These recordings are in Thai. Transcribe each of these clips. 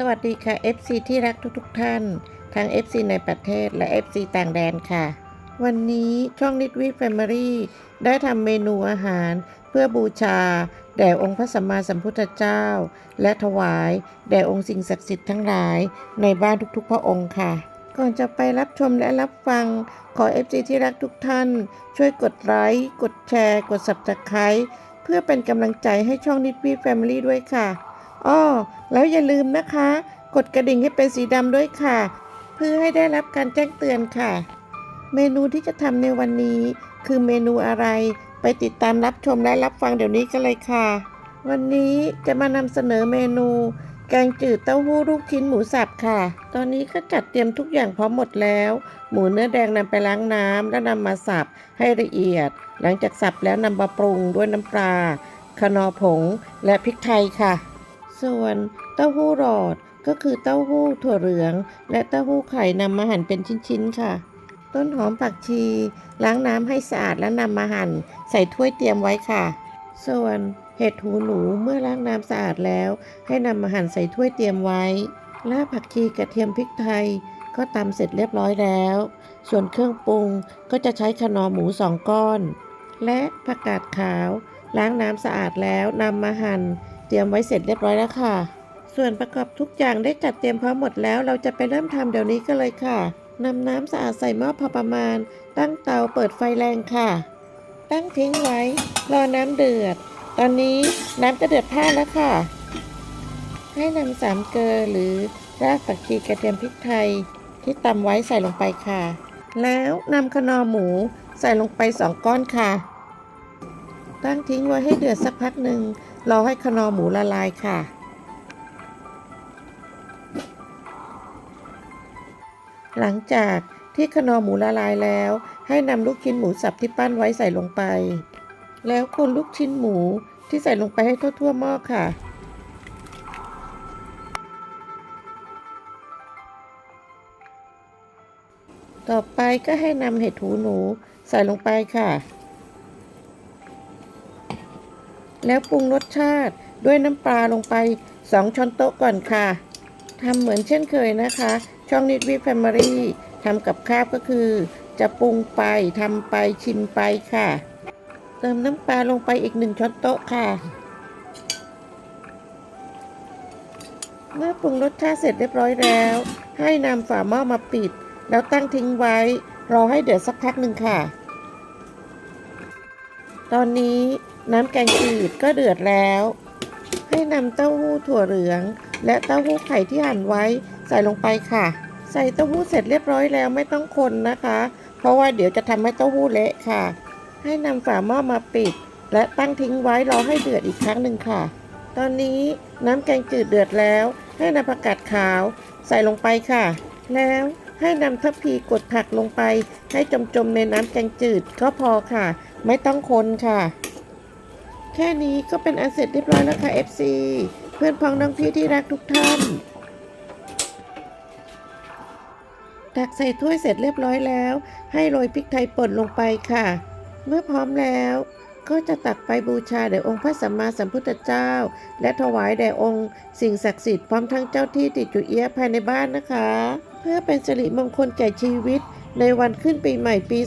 สวัสดีค่ะ FC ที่รักทุกๆทท่าน ทั้ง FC ในประเทศและ FC ต่างแดนค่ะ วันนี้ช่องนิดวิแฟมิลี่ได้ทำเมนูอาหาร เพื่อบูชา แด่องค์พระสัมมาสัมพุทธเจ้า และถวาย แด่องค์สิ่งศักดิ์สิทธิ์ทั้งหลายในบ้านทุกๆ พระองค์ค่ะ ก่อนจะไปรับชมและรับฟัง ขอ FC ที่รักทุกท่าน ช่วยกดไลค์กดแชร์ กด Subscribe เพื่อเป็นกำลังใจให้ช่องนิดวิแฟมิลี่ด้วยค่ะ อ้อแล้วอย่าลืมนะคะ กดกระดิ่งให้เป็นสีดำด้วยค่ะ เพื่อให้ได้รับการแจ้งเตือนค่ะ เมนูที่จะทำในวันนี้ คือเมนูอะไร ไปติดตามรับชมและรับฟังเดี๋ยวนี้กันเลยค่ะ วันนี้จะมานำเสนอเมนู แกงจืดเต้าหู้ลูกชิ้นหมูสับค่ะ ตอนนี้ก็จัดเตรียมทุกอย่างพร้อมหมดแล้ว หมูเนื้อแดงนำไปล้างน้ำแล้วนำมาสับให้ละเอียด หลังจากสับแล้วนำมาปรุงด้วยน้ำปลาคนอผงและพริกไทยค่ะ ส่วนเต้าหู้หลอดก็คือเต้าหู้ถั่วเหลือง และเต้าหู้ไข่นำมาหั่นเป็นชิ้นๆค่ะ ต้นหอมผักชี ล้างน้ำให้สะอาดแล้วนำมาหั่น ใส่ถ้วยเตรียมไว้ค่ะ ส่วนเห็ดหูหนูเมื่อล้างน้ำสะอาดแล้ว ให้นำมาหั่นใส่ถ้วยเตรียมไว้รากผักชีกระเทียมพริกไทยก็ตำเสร็จเรียบร้อยแล้ว ส่วนเครื่องปรุงก็จะใช้ขนอหมูสองก้อน และผักกาดขาว ล้างน้ำสะอาดแล้วนำมาหั่น เตรียมไว้เสร็จเรียบร้อยแล้วค่ะ ส่วนประกอบทุกอย่างได้จัดเตรียมพร้อมหมดแล้ว เราจะไปเริ่มทำเดี๋ยวนี้กันเลยค่ะนำน้ำสะอาดใส่หม้อพอประมาณ ตั้งเตาเปิดไฟแรงค่ะ ตั้งทิ้งไว้ รอน้ำเดือด ตอนนี้น้ำจะเดือดพลาแล้วค่ะ ให้นำสามเกลือหรือรากผักชีกระเทียมพริกไทย ที่ตำไว้ใส่ลงไปค่ะ แล้วนำขนอหมูใส่ลงไปสองก้อนค่ะ ตั้งทิ้งไว้ให้เดือดสักพักหนึ่งรอให้ขนอหมูละลายค่ะ หลังจากที่ขนอหมูละลายแล้ว ให้นำลูกชิ้นหมูสับที่ปั้นไว้ใส่ลงไป แล้วคนลูกชิ้นหมูที่ใส่ลงไปให้ทั่วๆหม้อค่ะต่อไปก็ให้นำเห็ดหูหนูใส่ลงไปค่ะ แล้วปรุงรสชาติด้วยน้ำปลาลงไป 2 ช้อนโต๊ะก่อนค่ะทำเหมือนเช่นเคยนะคะ ช่องนิดวิแฟมิลี่ทำกับข้าวก็คือ จะปรุงไปทำไปชิมไปค่ะ เติมน้ำปลาลงไปอีกหนึ่งช้อนโต๊ะค่ะ เมื่อปรุงรสชาติเสร็จเรียบร้อยแล้ว ให้นำฝาหม้อมาปิด แล้วตั้งทิ้งไว้ รอให้เดือดสักพักหนึ่งค่ะ ตอนนี้น้ำแกงจืดก็เดือดแล้ว ให้นำเต้าหู้ถั่วเหลือง และเต้าหู้ไข่ที่หั่นไว้ใส่ลงไปค่ะ ใส่เต้าหู้เสร็จเรียบร้อยแล้วไม่ต้องคนนะคะ เพราะว่าเดี๋ยวจะทำให้เต้าหู้เละค่ะ ให้นำฝาหม้อมาปิด และตั้งทิ้งไว้รอให้เดือดอีกครั้งหนึ่งค่ะ ตอนนี้น้ำแกงจืดเดือดแล้ว ให้นำผักกาดขาว ใส่ลงไปค่ะ แล้ว ให้นำทัพพีกดผักลงไป ให้จมๆในน้ำแกงจืดก็พอค่ะ ไม่ต้องคนค่ะ แค่นี้ก็เป็นอันเสร็จเรียบร้อยแล้วค่ะ FC เพื่อนพ้องน้องพี่ที่รักทุกท่านตักใส่ถ้วยเสร็จเรียบร้อยแล้ว ให้โรยพริกไทยป่นลงไปค่ะ เมื่อพร้อมแล้วก็จะตักไปบูชาแด่องค์พระสัมมาสัมพุทธเจ้า และถวายแด่องค์ สิ่งศักดิ์สิทธิ์พร้อมทั้งเจ้าที่ติดอยู่เอี้ยภายในบ้านนะคะ พื่อเป็นสิริมงคลแก่ชีวิต ในวันขึ้นปีใหม่ปี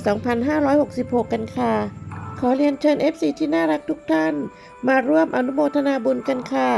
2566 กันค่ะ ขอเรียนเชิญ FC ที่น่ารักทุกท่าน มาร่วมอนุโมทนาบุญกันค่ะ